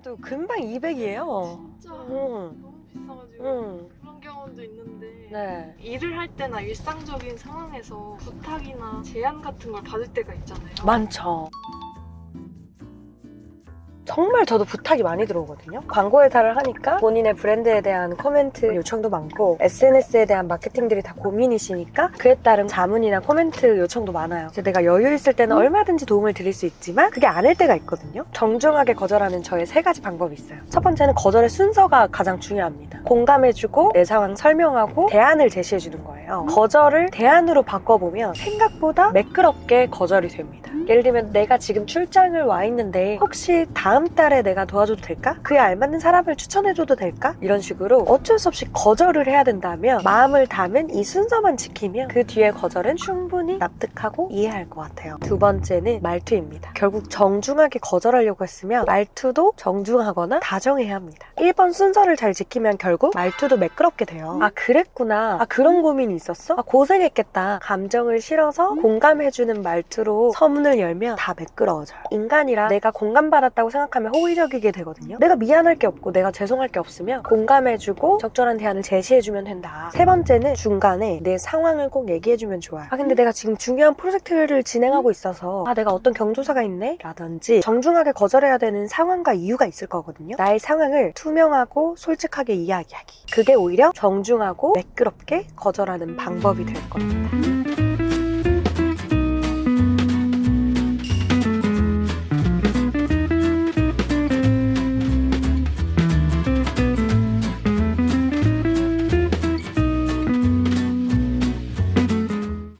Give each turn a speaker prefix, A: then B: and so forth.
A: 해도 금방 200이에요.
B: 진짜
A: 응.
B: 너무 비싸가지고
A: 응.
B: 그런 경우도 있는데
A: 네.
B: 일을 할 때나 일상적인 상황에서 부탁이나 제안 같은 걸 받을 때가 있잖아요.
A: 많죠. 정말 저도 부탁이 많이 들어오거든요. 광고 회사를 하니까 본인의 브랜드에 대한 코멘트 요청도 많고 SNS에 대한 마케팅들이 다 고민이시니까 그에 따른 자문이나 코멘트 요청도 많아요. 그래서 내가 여유 있을 때는 얼마든지 도움을 드릴 수 있지만 그게 아닐 때가 있거든요. 정중하게 거절하는 저의 세 가지 방법이 있어요. 첫 번째는 거절의 순서가 가장 중요합니다. 공감해주고 내 상황 설명하고 대안을 제시해주는 거예요. 거절을 대안으로 바꿔보면 생각보다 매끄럽게 거절이 됩니다. 예를 들면 내가 지금 출장을 와 있는데 혹시 다음 달에 내가 도와줘도 될까? 그에 알맞는 사람을 추천해줘도 될까? 이런 식으로 어쩔 수 없이 거절을 해야 된다면 마음을 담은 이 순서만 지키면 그 뒤에 거절은 충분히 납득하고 이해할 것 같아요. 두 번째는 말투입니다. 결국 정중하게 거절하려고 했으면 말투도 정중하거나 다정해야 합니다. 1번 순서를 잘 지키면 결국 말투도 매끄럽게 돼요. 아 그랬구나. 아 그런 고민이 있었어? 아 고생했겠다. 감정을 실어서 공감해주는 말투로 서문을 열면 다 매끄러워져요. 인간이라 내가 공감받았다고 생각하면 호의적이게 되거든요. 내가 미안할 게 없고 내가 죄송할 게 없으면 공감해주고 적절한 대안을 제시해주면 된다. 세 번째는 중간에 내 상황을 꼭 얘기해주면 좋아요. 아 근데 내가 지금 중요한 프로젝트를 진행하고 있어서 아 내가 어떤 경조사가 있네? 라든지 정중하게 거절해야 되는 상황과 이유가 있을 거거든요. 나의 상황을 투명하고 솔직하게 이야기하기. 그게 오히려 정중하고 매끄럽게 거절하는 방법이 될 겁니다.